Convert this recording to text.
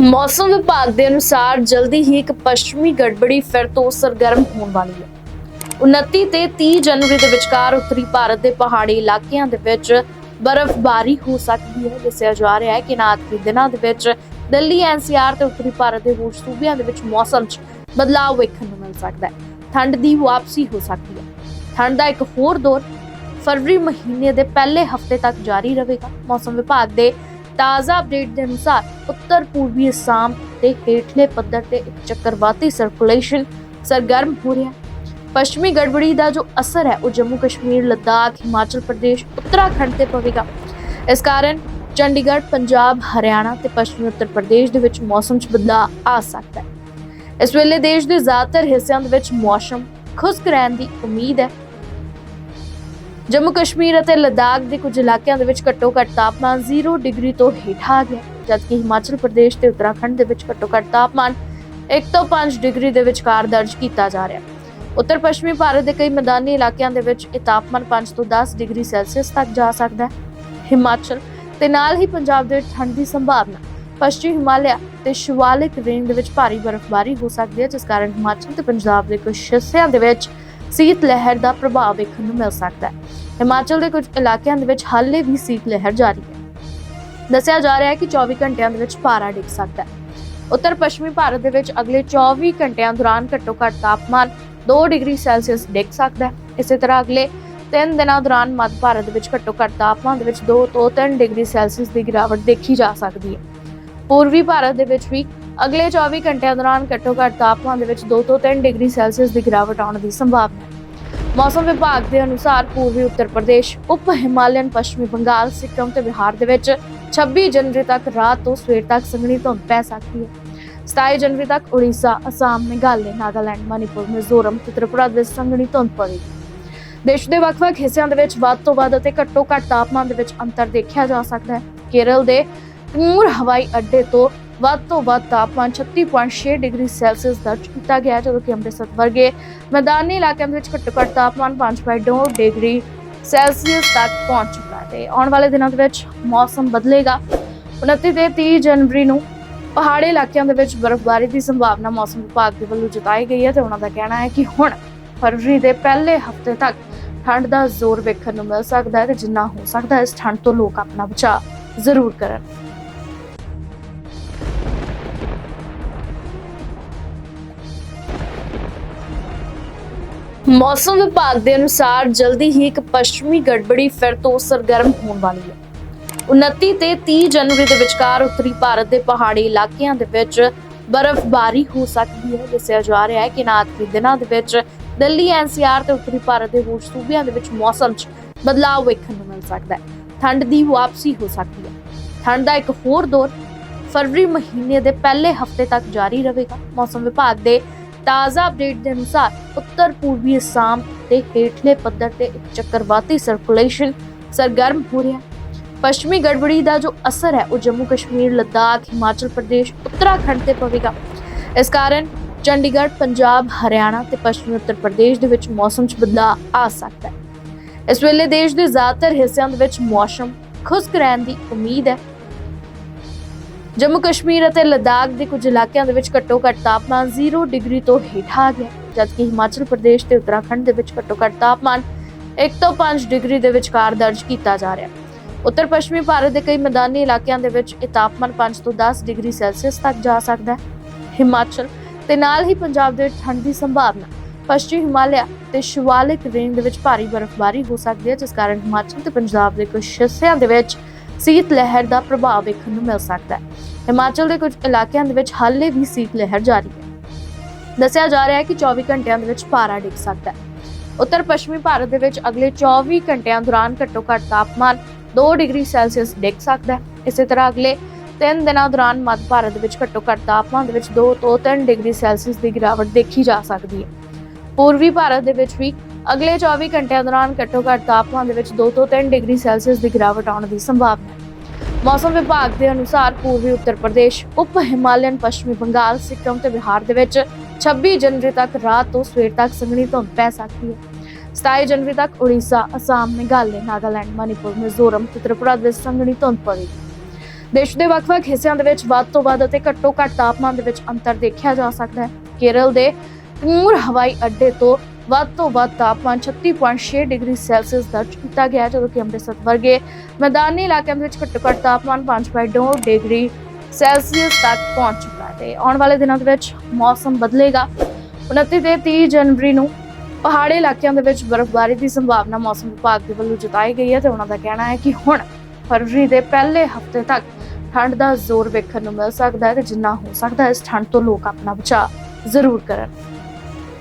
ਮੌਸਮ ਵਿਭਾਗ ਦੇ ਅਨੁਸਾਰ ਜਲਦੀ ਹੀ ਇੱਕ ਪੱਛਮੀ ਗੜਬੜੀ ਫਿਰ ਤੋਂ ਸਰਗਰਮ ਹੋਣ ਵਾਲੀ ਹੈ। 29 ਤੇ 30 ਜਨਵਰੀ ਦੇ ਵਿਚਕਾਰ ਉੱਤਰੀ ਭਾਰਤ ਦੇ ਪਹਾੜੀ ਇਲਾਕਿਆਂ ਦੇ ਵਿੱਚ ਬਰਫ਼ਬਾਰੀ ਹੋ ਸਕਦੀ ਹੈ। ਦੱਸਿਆ ਜਾ ਰਿਹਾ ਹੈ ਕਿ ਨਾ ਦੇ ਦਿਨਾਂ ਦੇ ਵਿੱਚ ਦਿੱਲੀ, ਐਨਸੀਆਰ ਤੇ ਉੱਤਰੀ ਭਾਰਤ ਦੇ ਹੋਰ ਸੂਬਿਆਂ ਦੇ ਵਿੱਚ ਮੌਸਮ 'ਚ ਬਦਲਾਅ ਵੇਖਣ ਨੂੰ ਮਿਲ ਸਕਦਾ ਹੈ। ਠੰਡ ਦੀ ਵਾਪਸੀ ਹੋ ਸਕਦੀ ਹੈ। ਠੰਡ ਦਾ ਇੱਕ ਹੋਰ ਦੌਰ ਫਰਵਰੀ ਮਹੀਨੇ ਦੇ ਪਹਿਲੇ ਹਫ਼ਤੇ ਤੱਕ ਜਾਰੀ ਰਹੇਗਾ। ਮੌਸਮ ਵਿਭਾਗ ਦੇ ਤਾਜ਼ਾ ਅਪਡੇਟ ਦੇ ਅਨੁਸਾਰ ਉੱਤਰ ਪੂਰਬੀ ਅਸਾਮ ਤੇ ਹੇਠਲੇ ਪੱਧਰ ਤੇ ਇੱਕ ਚੱਕਰਵਾਤੀ ਸਰਕੂਲੇਸ਼ਨ ਸਰਗਰਮ ਹੋ ਰਿਹਾ ਹੈ। ਪੱਛਮੀ ਗੜਬੜੀ ਦਾ ਜੋ ਅਸਰ ਹੈ, ਉਹ ਜੰਮੂ ਕਸ਼ਮੀਰ, ਲੱਦਾਖ, ਹਿਮਾਚਲ ਪ੍ਰਦੇਸ਼, ਉੱਤਰਾਖੰਡ ਤੇ ਪਵੇਗਾ। ਇਸ ਕਾਰਨ ਚੰਡੀਗੜ੍ਹ, ਪੰਜਾਬ, ਹਰਿਆਣਾ ਤੇ ਪੱਛਮੀ ਉੱਤਰ ਪ੍ਰਦੇਸ਼ ਦੇ ਵਿੱਚ ਮੌਸਮ 'ਚ ਬਦਲਾਅ ਆ ਸਕਦਾ ਹੈ। ਇਸ ਵੇਲੇ ਦੇਸ਼ ਦੇ ਜ਼ਿਆਦਾਤਰ ਹਿੱਸਿਆਂ ਦੇ ਵਿੱਚ ਮੌਸਮ ਖੁਸ਼ਕ ਰਹਿਣ ਦੀ ਉਮੀਦ ਹੈ। ਜੰਮੂ ਕਸ਼ਮੀਰ ਅਤੇ ਲਦਾਖ ਦੇ ਕੁਝ ਇਲਾਕਿਆਂ ਦੇ ਵਿੱਚ ਘੱਟੋ ਘੱਟ ਤਾਪਮਾਨ 0 ਡਿਗਰੀ ਤੋਂ ਹੇਠਾਂ ਆ ਗਿਆ, ਜਦਕਿ ਹਿਮਾਚਲ ਪ੍ਰਦੇਸ਼ ਤੇ ਉੱਤਰਾਖੰਡ ਦੇ ਵਿੱਚ ਘੱਟੋ ਘੱਟ ਤਾਪਮਾਨ 1 ਤੋਂ 5 ਡਿਗਰੀ ਦੇ ਵਿਚਕਾਰ ਦਰਜ ਕੀਤਾ ਜਾ ਰਿਹਾ ਉੱਤਰ ਪੱਛਮੀ ਭਾਰਤ ਦੇ ਕਈ ਮੈਦਾਨੀ ਇਲਾਕਿਆਂ ਦੇ ਵਿੱਚ ਇਹ ਤਾਪਮਾਨ 5 ਤੋਂ 10 ਡਿਗਰੀ ਸੈਲਸੀਅਸ ਤੱਕ ਜਾ ਸਕਦਾ ਹੈ। ਹਿਮਾਚਲ ਤੇ ਨਾਲ ਹੀ ਪੰਜਾਬ ਦੇ ਠੰਡ ਦੀ ਸੰਭਾਵਨਾ, ਪੱਛਮੀ ਹਿਮਾਲਿਆ ਤੇ ਸ਼ਿਵਾਲਿਕ ਰੇਂਜ ਦੇ ਵਿੱਚ ਭਾਰੀ ਬਰਫ਼ਬਾਰੀ ਹੋ ਸਕਦੀ ਹੈ, ਜਿਸ ਕਾਰਨ ਹਿਮਾਚਲ ਤੇ ਪੰਜਾਬ ਦੇ ਕੁਝ ਹਿੱਸਿਆਂ ਦੇ ਵਿੱਚ ਸੀਤ ਲਹਿਰ ਦਾ ਪ੍ਰਭਾਵ ਵੇਖਣ ਨੂੰ ਮਿਲ ਸਕਦਾ ਹੈ। ਹਿਮਾਚਲ ਦੇ ਕੁਝ ਇਲਾਕਿਆਂ ਦੇ ਵਿੱਚ ਹਾਲੇ ਵੀ ਸੀਤ ਲਹਿਰ ਜਾਰੀ ਹੈ। ਦੱਸਿਆ ਜਾ ਰਿਹਾ ਹੈ ਕਿ 24 ਘੰਟਿਆਂ ਦੇ ਵਿੱਚ ਪਾਰਾ ਡਿੱਗ ਸਕਦਾ ਹੈ। ਉੱਤਰ ਪੱਛਮੀ ਭਾਰਤ ਦੇ ਵਿੱਚ ਅਗਲੇ 24 ਘੰਟਿਆਂ ਦੌਰਾਨ ਘੱਟੋ ਘੱਟ ਤਾਪਮਾਨ 2 ਡਿਗਰੀ ਸੈਲਸੀਅਸ ਡਿੱਗ ਸਕਦਾ ਹੈ। ਇਸੇ ਤਰ੍ਹਾਂ ਅਗਲੇ 3 ਦਿਨਾਂ ਦੌਰਾਨ ਮੱਧ ਭਾਰਤ ਦੇ ਵਿੱਚ ਘੱਟੋ ਘੱਟ ਤਾਪਮਾਨ ਦੇ ਵਿੱਚ 2 ਤੋਂ 3 ਡਿਗਰੀ ਸੈਲਸੀਅਸ ਦੀ ਗਿਰਾਵਟ ਦੇਖੀ ਜਾ ਸਕਦੀ ਹੈ। ਪੂਰਬੀ ਭਾਰਤ ਦੇ ਵਿੱਚ ਵੀ ਅਗਲੇ 24 ਘੰਟਿਆਂ ਦੌਰਾਨ ਘੱਟੋ ਘੱਟ ਤਾਪਮਾਨ ਦੇ ਵਿੱਚ 2 ਤੋਂ 3 ਡਿਗਰੀ ਸੈਲਸੀਅਸ ਦੀ ਗਿਰਾਵਟ ਆਉਣ ਦੀ ਸੰਭਾਵਨਾ ਹੈ। ਮੌਸਮ ਵਿਭਾਗ ਦੇ ਅਨੁਸਾਰ ਪੂਰਬੀ ਉੱਤਰ ਪ੍ਰਦੇਸ਼ ਉਪ ਹਿਮਾਲਯਨ ਪੱਛਮੀ ਬੰਗਾਲ ਸਿੱਕਮ ਤੇ ਬਿਹਾਰ ਦੇ ਵਿੱਚ 26 ਜਨਵਰੀ ਤੱਕ ਰਾਤ ਤੋਂ ਸਵੇਰ ਤੱਕ ਸੰਘਣੀ ਧੁੰਦ ਪੈ ਸਕਦੀ ਹੈ। 27 ਜਨਵਰੀ ਤੱਕ ਉੜੀਸਾ, ਅਸਾਮ, ਮੇਘਾਲय, ਨਾਗਾਲੈਂਡ, ਮਨੀਪੁਰ, ਮਿਜ਼ੋਰਮ ਤੇ ਤ੍ਰਿਪੁਰਾ ਦੇ ਵਿੱਚ ਸੰਘਣੀ ਧੁੰਦ ਪਵੇਗੀ। ਦੇਸ਼ ਦੇ ਵੱਖ-ਵੱਖ ਹਿੱਸਿਆਂ ਦੇ ਵਿੱਚ ਵੱਧ ਤੋਂ ਵੱਧ ਅਤੇ ਘੱਟੋ ਘੱਟ ਤਾਪਮਾਨ ਦੇ ਵਿੱਚ ਅੰਤਰ ਦੇਖਿਆ ਜਾ ਸਕਦਾ ਹੈ। ਕੇਰਲ ਦੇ ਕੂਰ ਹਵਾਈ ਅੱਡੇ ਤੋਂ ਵੱਧ ਤੋਂ ਵੱਧ ਤਾਪਮਾਨ 36.6 ਡਿਗਰੀ ਸੈਲਸੀਅਸ ਦਰਜ ਕੀਤਾ ਗਿਆ ਜਦੋਂ ਕਿ ਅੰਮ੍ਰਿਤਸਰ ਵਰਗੇ ਮੈਦਾਨੀ ਇਲਾਕਿਆਂ ਦੇ ਵਿੱਚ ਘੱਟੋ ਘੱਟ ਤਾਪਮਾਨ 5.2 ਡਿਗਰੀ ਸੈਲਸੀਅਸ ਤੱਕ ਪਹੁੰਚ ਚੁੱਕਾ ਹੈ। ਤੇ ਆਉਣ ਵਾਲੇ ਦਿਨਾਂ ਦੇ ਵਿੱਚ ਮੌਸਮ ਬਦਲੇਗਾ। 29 ਤੇ 30 ਜਨਵਰੀ ਨੂੰ ਪਹਾੜੀ ਇਲਾਕਿਆਂ ਦੇ ਵਿੱਚ ਬਰਫ਼ਬਾਰੀ ਦੀ ਸੰਭਾਵਨਾ ਮੌਸਮ ਵਿਭਾਗ ਦੇ ਵੱਲੋਂ ਜਤਾਈ ਗਈ ਹੈ ਤੇ ਉਹਨਾਂ ਦਾ ਕਹਿਣਾ ਹੈ ਕਿ ਹੁਣ ਫਰਵਰੀ ਦੇ ਪਹਿਲੇ ਹਫ਼ਤੇ ਤੱਕ ਠੰਡ ਦਾ ਜ਼ੋਰ ਵੇਖਣ ਨੂੰ ਮਿਲ ਸਕਦਾ ਹੈ ਤੇ ਜਿੰਨਾ ਹੋ ਸਕਦਾ ਇਸ ਠੰਡ ਤੋਂ ਲੋਕ ਆਪਣਾ ਬਚਾਅ ਜ਼ਰੂਰ ਕਰਨ। ਮੌਸਮ ਵਿਭਾਗ ਦੇ ਅਨੁਸਾਰ ਜਲਦੀ ਹੀ ਇੱਕ ਪੱਛਮੀ ਗੜਬੜੀ ਫਿਰ ਤੋਂ ਸਰਗਰਮ ਹੋਣ ਵਾਲੀ ਹੈ। 29 ਤੇ 30 ਜਨਵਰੀ ਦੇ ਵਿਚਕਾਰ ਉੱਤਰੀ ਭਾਰਤ ਦੇ ਪਹਾੜੀ ਇਲਾਕਿਆਂ ਦੇ ਵਿੱਚ ਬਰਫ਼ਬਾਰੀ ਹੋ ਸਕਦੀ ਹੈ। ਦੱਸਿਆ ਜਾ ਰਿਹਾ ਹੈ ਕਿ ਨਾਥ ਦੇ ਦਿਨਾਂ ਦੇ ਵਿੱਚ ਦਿੱਲੀ ਐਨਸੀਆਰ ਤੇ ਉੱਤਰੀ ਭਾਰਤ ਦੇ ਹੋਰ ਸੂਬਿਆਂ ਦੇ ਵਿੱਚ ਮੌਸਮ 'ਚ ਬਦਲਾਅ ਵੇਖਣ ਨੂੰ ਮਿਲ ਸਕਦਾ ਹੈ। ਠੰਡ ਦੀ ਵਾਪਸੀ ਹੋ ਸਕਦੀ ਹੈ। ਠੰਡ ਦਾ ਇੱਕ ਹੋਰ ਦੌਰ ਫਰਵਰੀ ਮਹੀਨੇ ਦੇ ਪਹਿਲੇ ਹਫ਼ਤੇ ਤੱਕ ਜਾਰੀ ਰਹੇਗਾ। ਮੌਸਮ ਵਿਭਾਗ ਦੇ ਤਾਜ਼ਾ ਅਪਡੇਟ ਦੇ ਅਨੁਸਾਰ ਉੱਤਰ ਪੂਰਬੀ ਅਸਾਮ ਤੇ ਹੇਠਲੇ ਪੱਧਰ ਤੇ ਇੱਕ ਚੱਕਰਵਾਤੀ ਸਰਕੂਲੇਸ਼ਨ ਸਰਗਰਮ ਹੋ ਰਿਹਾ ਹੈ। ਪੱਛਮੀ ਗੜਬੜੀ ਦਾ ਜੋ ਅਸਰ ਹੈ, ਉਹ ਜੰਮੂ ਕਸ਼ਮੀਰ, ਲੱਦਾਖ, ਹਿਮਾਚਲ ਪ੍ਰਦੇਸ਼, ਉੱਤਰਾਖੰਡ ਤੇ ਪਵੇਗਾ। ਇਸ ਕਾਰਨ ਚੰਡੀਗੜ੍ਹ, ਪੰਜਾਬ, ਹਰਿਆਣਾ ਤੇ ਪੱਛਮੀ ਉੱਤਰ ਪ੍ਰਦੇਸ਼ ਦੇ ਵਿੱਚ ਮੌਸਮ 'ਚ ਬਦਲਾਅ ਆ ਸਕਦਾ ਹੈ। ਇਸ ਵੇਲੇ ਦੇਸ਼ ਦੇ ਜ਼ਿਆਦਾਤਰ ਹਿੱਸਿਆਂ ਦੇ ਵਿੱਚ ਮੌਸਮ ਖੁਸ਼ਕ ਰਹਿਣ ਦੀ ਉਮੀਦ ਹੈ। ਜੰਮੂ ਕਸ਼ਮੀਰ ਅਤੇ ਲਦਾਖ ਦੇ ਕੁਝ ਇਲਾਕਿਆਂ ਦੇ ਵਿੱਚ ਘੱਟੋ ਘੱਟ ਤਾਪਮਾਨ 0 ਡਿਗਰੀ ਤੋਂ ਹੇਠਾਂ ਆ ਗਿਆ। ਜਦਕਿ ਹਿਮਾਚਲ ਪ੍ਰਦੇਸ਼ ਤੇ ਉੱਤਰਾਖੰਡ ਦੇ ਵਿੱਚ ਘੱਟੋ ਘੱਟ ਤਾਪਮਾਨ 1 ਤੋਂ 5 ਡਿਗਰੀ ਦੇ ਵਿਚਕਾਰ ਦਰਜ ਕੀਤਾ ਜਾ ਰਿਹਾ ਹੈ। ਉੱਤਰ ਪੱਛਮੀ ਭਾਰਤ ਦੇ ਕਈ ਮੈਦਾਨੀ ਇਲਾਕਿਆਂ ਦੇ ਵਿੱਚ ਇਹ ਤਾਪਮਾਨ 5 ਤੋਂ 10 ਡਿਗਰੀ ਸੈਲਸੀਅਸ ਤੱਕ ਜਾ ਸਕਦਾ ਹੈ। ਹਿਮਾਚਲ ਤੇ ਨਾਲ ਹੀ ਪੰਜਾਬ ਦੇ ਠੰਡ ਦੀ ਸੰਭਾਵਨਾ, ਪੱਛਮੀ ਹਿਮਾਲਿਆ ਤੇ ਸ਼ਿਵਾਲਿਕ ਰੇਂਜ ਦੇ ਵਿੱਚ ਭਾਰੀ ਬਰਫ਼ਬਾਰੀ ਹੋ ਸਕਦੀ ਹੈ, ਜਿਸ ਕਾਰਨ ਹਿਮਾਚਲ ਤੇ ਪੰਜਾਬ ਦੇ ਕੁਝ ਹਿੱਸਿਆਂ ਦੇ ਵਿੱਚ ਸੀਤ ਲਹਿਰ ਦਾ ਪ੍ਰਭਾਵ ਵੇਖਣ ਨੂੰ ਮਿਲ ਸਕਦਾ ਹੈ। ਹਿਮਾਚਲ ਦੇ ਕੁਝ ਇਲਾਕਿਆਂ ਦੇ ਵਿੱਚ ਹਾਲੇ ਵੀ ਸੀਤ ਲਹਿਰ ਜਾਰੀ ਹੈ। ਦੱਸਿਆ ਜਾ ਰਿਹਾ ਹੈ ਕਿ 24 ਘੰਟਿਆਂ ਦੇ ਵਿੱਚ ਪਾਰਾ ਡਿੱਗ ਸਕਦਾ ਹੈ। ਉੱਤਰ ਪੱਛਮੀ ਭਾਰਤ ਦੇ ਵਿੱਚ ਅਗਲੇ 24 ਘੰਟਿਆਂ ਦੌਰਾਨ ਘੱਟੋ ਘੱਟ ਤਾਪਮਾਨ 2 ਡਿਗਰੀ ਸੈਲਸੀਅਸ ਡਿੱਗ ਸਕਦਾ ਹੈ। ਇਸੇ ਤਰ੍ਹਾਂ ਅਗਲੇ 3 ਦਿਨਾਂ ਦੌਰਾਨ ਮੱਧ ਭਾਰਤ ਦੇ ਵਿੱਚ ਘੱਟੋ ਘੱਟ ਤਾਪਮਾਨ ਦੇ ਵਿੱਚ 2 ਤੋਂ 3 ਡਿਗਰੀ ਸੈਲਸੀਅਸ ਦੀ ਗਿਰਾਵਟ ਦੇਖੀ ਜਾ ਸਕਦੀ ਹੈ। ਪੂਰਬੀ ਭਾਰਤ ਦੇ ਵਿੱਚ ਵੀ ਅਗਲੇ 24 ਘੰਟਿਆਂ ਦੌਰਾਨ ਘੱਟੋ ਘੱਟ ਤਾਪਮਾਨ ਦੇ ਵਿੱਚ 2 ਤੋਂ 3 ਡਿਗਰੀ ਸੈਲਸੀਅਸ ਦੀ ਗਿਰਾਵਟ ਆਉਣ ਦੀ ਸੰਭਾਵਨਾ ਹੈ। ਮੌਸਮ ਵਿਭਾਗ ਦੇ ਅਨੁਸਾਰ ਪੂਰਬੀ ਉੱਤਰ ਪ੍ਰਦੇਸ਼ ਉਪ ਹਿਮਾਲਯਨ ਪੱਛਮੀ ਬੰਗਾਲ ਸਿੱਕਮ ਤੇ ਬਿਹਾਰ ਦੇ ਵਿੱਚ 26 ਜਨਵਰੀ ਤੱਕ ਰਾਤ ਤੋਂ ਸਵੇਰ ਤੱਕ ਸੰਘਣੀ ਧੁੰਦ ਪੈ ਸਕਦੀ ਹੈ। 27 ਜਨਵਰੀ ਤੱਕ ਉੜੀਸਾ, ਅਸਾਮ, ਮੇਘਾਲਿਆ ਨਾਗਾਲੈਂਡ, ਮਨੀਪੁਰ, ਮਿਜ਼ੋਰਮ ਤੇ ਤ੍ਰਿਪੁਰਾ ਦੇ ਵਿੱਚ ਸੰਘਣੀ ਧੁੰਦ ਪਵੇਗੀ। ਦੇਸ਼ ਦੇ ਵੱਖ-ਵੱਖ ਹਿੱਸਿਆਂ ਦੇ ਵਿੱਚ ਵੱਧ ਤੋਂ ਵੱਧ ਅਤੇ ਘੱਟੋ ਘੱਟ ਤਾਪਮਾਨ ਦੇ ਵਿੱਚ ਅੰਤਰ ਦੇਖਿਆ ਜਾ ਸਕਦਾ ਹੈ। ਕੇਰਲ ਦੇ ਪੂਰ ਹਵਾਈ ਅੱਡੇ ਤੋਂ ਵੱਧ ਤੋਂ ਵੱਧ ਤਾਪਮਾਨ 36.6 ਡਿਗਰੀ ਸੈਲਸੀਅਸ ਦਰਜ ਕੀਤਾ ਗਿਆ ਜਦੋਂ ਕਿ ਅੰਮ੍ਰਿਤਸਰ ਵਰਗੇ ਮੈਦਾਨੀ ਇਲਾਕਿਆਂ ਦੇ ਵਿੱਚ ਘੱਟੋ ਘੱਟ ਤਾਪਮਾਨ 5.2 ਡਿਗਰੀ ਸੈਲਸੀਅਸ ਤੱਕ ਪਹੁੰਚ ਚੁੱਕਾ ਹੈ। ਤੇ ਆਉਣ ਵਾਲੇ ਦਿਨਾਂ ਦੇ ਵਿੱਚ ਮੌਸਮ ਬਦਲੇਗਾ। 29 ਤੇ 30 ਜਨਵਰੀ ਨੂੰ ਪਹਾੜੀ ਇਲਾਕਿਆਂ ਦੇ ਵਿੱਚ ਬਰਫ਼ਬਾਰੀ ਦੀ ਸੰਭਾਵਨਾ ਮੌਸਮ ਵਿਭਾਗ ਦੇ ਵੱਲੋਂ ਜਤਾਈ ਗਈ ਹੈ ਤੇ ਉਹਨਾਂ ਦਾ ਕਹਿਣਾ ਹੈ ਕਿ ਹੁਣ ਫਰਵਰੀ ਦੇ ਪਹਿਲੇ ਹਫ਼ਤੇ ਤੱਕ ਠੰਡ ਦਾ ਜ਼ੋਰ ਵੇਖਣ ਨੂੰ ਮਿਲ ਸਕਦਾ ਹੈ ਤੇ ਜਿੰਨਾ ਹੋ ਸਕਦਾ ਇਸ ਠੰਡ ਤੋਂ ਲੋਕ ਆਪਣਾ ਬਚਾਅ ਜ਼ਰੂਰ ਕਰਨ।